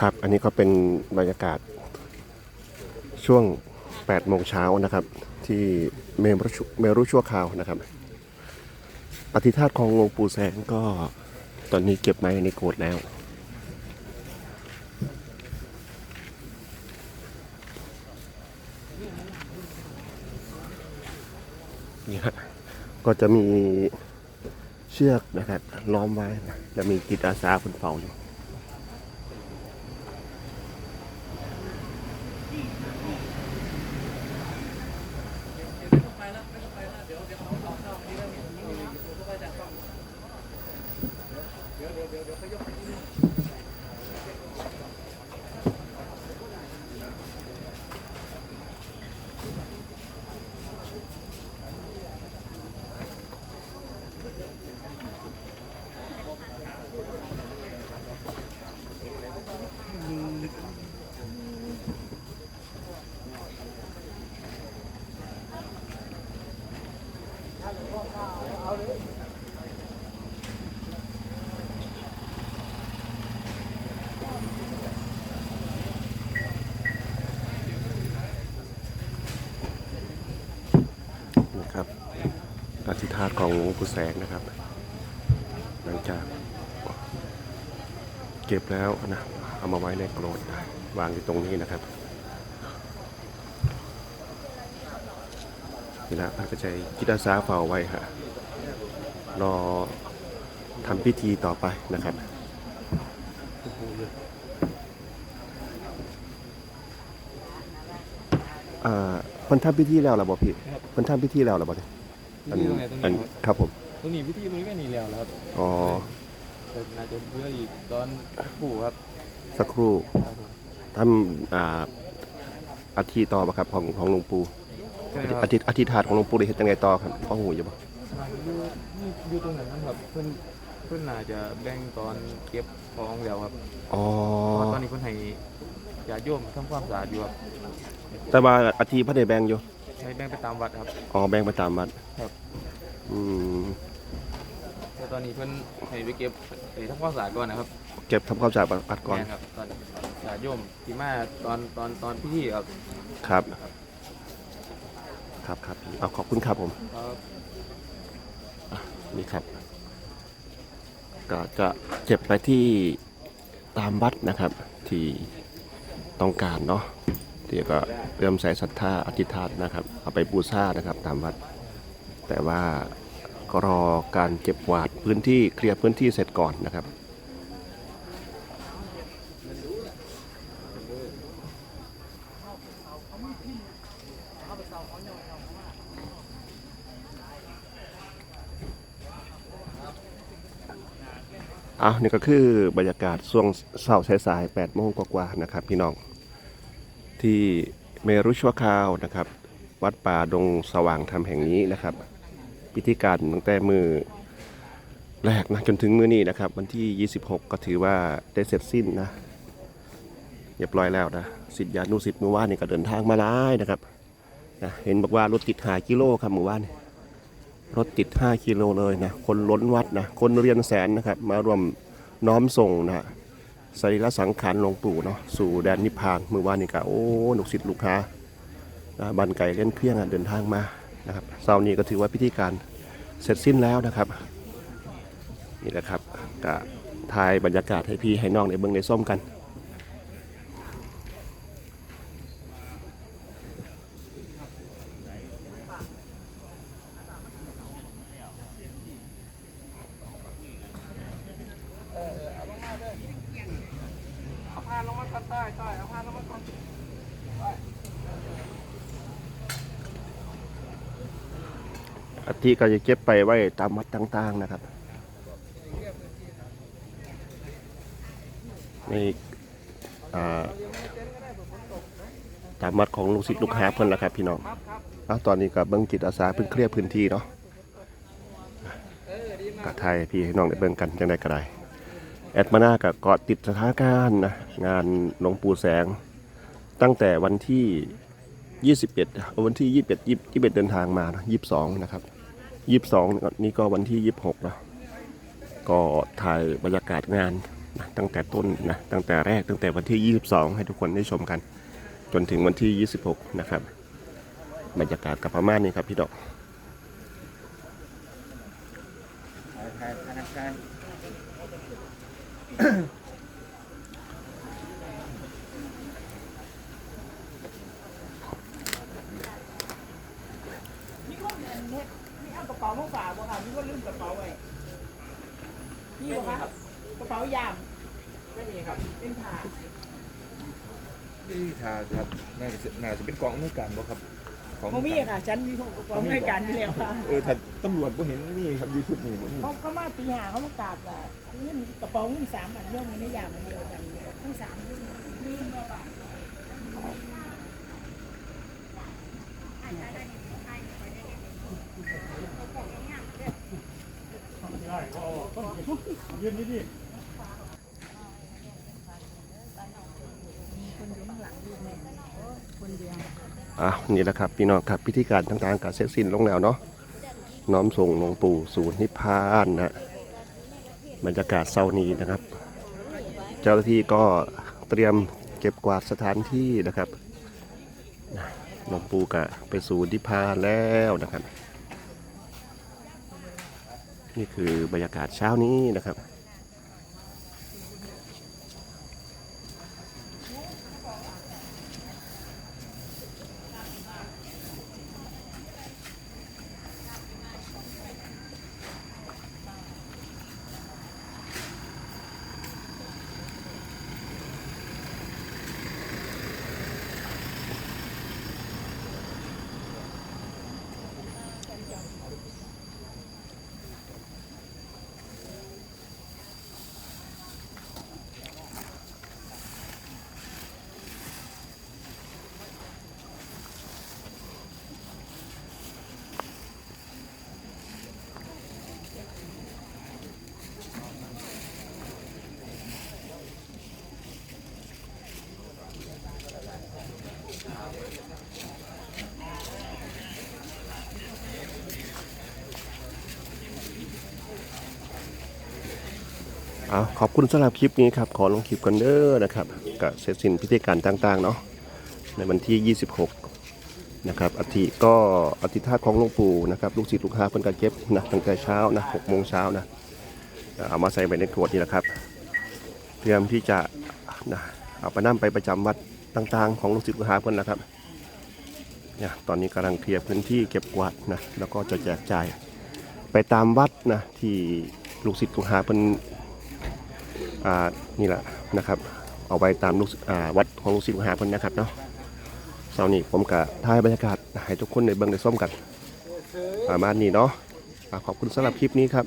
ครับ อันนี้ก็เป็นบรรยากาศช่วง 8 โมงเช้านะครับ ที่เมรุชุเมรุชั่วคราวนะครับ ปฏิธาตุของหลวงปู่แสงก็ตอนนี้เก็บไว้ในโกรธแล้ว นี่ฮะก็จะมีเชือกนะครับล้อมไว้นะจะมีจิตอาสาคนเฝ้าอยู่ ของหลวงปู่แสงนะครับ หลังจากเก็บแล้วนะเอามาไว้ในโกรธนะวางอยู่ตรงนี้นะครับนี่นะพระกระจายกิตอาสาเฝ้าไว้ฮะรอทำพิธีต่อไปนะครับอ่าเพิ่นทำพิธีแล้วหรอบ่พี่เพิ่นทำพิธีแล้วหรอบ่เนี่ย อันพิธีตรงไหนตรงอันนี้ครับครับผม ตรงนี้พิธีตรงนี้ก็นี่แล้วครับอ๋อ แต่น่าจะเพื่ออีกตอนปู่ครับสักครู่ครับผมทำอ่าอาทิต่อปะครับของของหลวงปู่ใช่ครับอาทิตย์อาทิตย์ถาดของหลวงปู่ได้เห็นยังไงต่อครับพ่อหูอยู่ปะอยู่นี่อยู่ตรงนั้นนะครับเพิ่นเพิ่นน่าจะแบ่งตอนเก็บของแล้วครับอ๋อเพราะว่าตอนนี้เพิ่นให้ญาติโยมทำความสะอาดอยู่ครับแต่ว่าอาทิตย์พระเดแบงอยู่ให้ แบ่งไปตามวัดครับ อ๋อแบงไปตามวัดครับ อืมแต่ตอนนี้เพิ่นให้ไปเก็บไปทำความสะอาดก่อนนะครับเก็บทำความสะอาดอัดก่อนแม่นครับตอนญาติโยมที่มาตอนตอนตอนพิธีครับครับ ครับครับพี่เอาขอบคุณครับผม ครับ นี่ครับ ก็จะเก็บไปที่ตามวัดนะครับ ที่ต้องการเนาะ ที่ก็เริ่มใส่ศรัทธาอธิษฐานนะครับ เอาไปบูชานะครับตามวัด แต่ว่าก็รอการเก็บกวาดพื้นที่เคลียร์พื้นที่เสร็จก่อนนะครับอะนี่ก็คือบรรยากาศช่วงเช้าสายๆ8โมงกว่าๆนะครับ พี่น้อง ที่เมรุชัวคาวนะครับ วัดป่าดงสว่างธรรมแห่งนี้นะครับ พิธีการตั้งแต่มือแรกนะจนถึงมือนี้นะครับ วันที่ 26 ก็ถือว่าได้เสร็จสิ้นนะเรียบร้อยแล้วนะสิทธิานุสิทธิ์เมื่อวานนี่ก็เดินทางมาหลายนะครับนะเห็นบอกว่ารถติดหากิโลครับเมื่อวานรถติด 5 กิโลเลยนะคนล้นวัดนะคนเรียนแสนนะครับ มารวมน้อมส่งนะฮะ สรีระสังขารหลวงปู่เนาะสู่แดนนิพพานเมื่อวานนี่ก็โอ้หนุกสิทธิ์ลูกค้าบันไก่เล่นเครื่องเดินทางมานะครับเช้านี้ก็ถือว่าพิธีการเสร็จสิ้นแล้วนะครับนี่แหละครับก็ถ่ายบรรยากาศให้พี่ให้น้องในเบื้องในส้มกัน เอาผ้าลงมาก่ อนใต้ใต้เอาผ้าลงมาก่อนอาทิก็จะเก็บไปไว้ตามวัดต่าง ๆ นะครับ ในอ่ตามวัดของลูกศิษย์ลูกหาเพิ่นแหละครับ พี่น้องเอาตอนนี้ก็เบิ้งจิตอาสาเพิ่งเคลียร์พื้นที่เนาะกะไทยพี่ให้น้องได้เบิ่งกันจังได้ก็ได้ แอดมานากับเกาะติดสถานการณ์นะงานหลวงปู่แสง ตั้งแต่วันที่ 21 วันที่ 21 21เดินทางมานะ22 นะครับยี่สิบสองนี่ก็วันที่ยี่สิบหกนะก็ถ่ายบรรยากาศงานนะตั้งแต่ต้นนะตั้งแต่แรกตั้งแต่วันที่ 22 ให้ทุกคนได้ชมกัน จนถึงวันที่ 26 นะครับ บรรยากาศกับประมานี้ครับพี่ดอก ธนาคารมีคนเห็นนี่เอากระเป๋ามาฝากบ่ค่ะมีคนลืมกระเป๋าไว้นี่บ่คะกระเป๋ายามไม่มีครับเป็นผ้านี่ทาครับน่าจะน่าจะเป็นกองอำนวยการบ่ครับ ของบ่มีค่ะ ฉันมีของกระเป๋าให้การที่แล้วค่ะเออถ้าตำรวจบ่เห็นนี่ครับอยู่ชุดนี้บ่มีเขาเขามาตีหาเขามากราบอะเงินกระเป๋าเงินสามอันย่อมเงินในยามอันเดียวกันทั้งสามลืมบ่ป่ะคนอยู่ข้างหลังอยู่แม่คนเดียว อะนี่แหละครับพี่น้องครับพิธีการต่างๆการเสร็จสิ้นลงแล้วเนาะน้อมส่งหลวงปู่สู่นิพพานนะบรรยากาศเศร้านี้นะครับ เจ้าหน้าที่ก็เตรียมเก็บกวาดสถานที่นะครับหลวงปู่ก็ไปสู่นิพพานแล้วนะครับ นี่คือบรรยากาศเช้านี้นะครับ เอาขอบคุณสำหรับคลิปนี้ครับขอลงคลิปกันเด้อนะครับก็เสร็จสิ้นพิธีการต่างๆเนาะในวันที่ 26 นะครับอาทิก็อธิธาตุของหลวงปู่นะครับลูกศิษย์ลูกหาเพิ่นก็เก็บนะตั้งแต่เช้านะ6โมงเช้านะเอามาใส่ไว้ในขวดนี่แหละครับ เตรียมที่จะนะเอาไปนํไปประจำวัดต่างๆ ของลูกศิษย์ลูกหาเพิ่นนะครับเนี่ยตอนนี้กำลังเคลียร์พื้นที่เก็บกวาดนะแล้วก็จะแจกจ่ายไปตามวัดนะที่ลูกศิษย์ลูกหาเพิ่นอ่า นี่แหละนะครับ เอาไปตามลูกวัดของลูกศิษย์หาคนนะครับเนาะเช้านี้ผมกับถ่ายบรรยากาศให้ทุกคนในเบิ่งได้ส้มกันประมาณนี้เนาะขอบคุณสำหรับคลิปนี้ครับ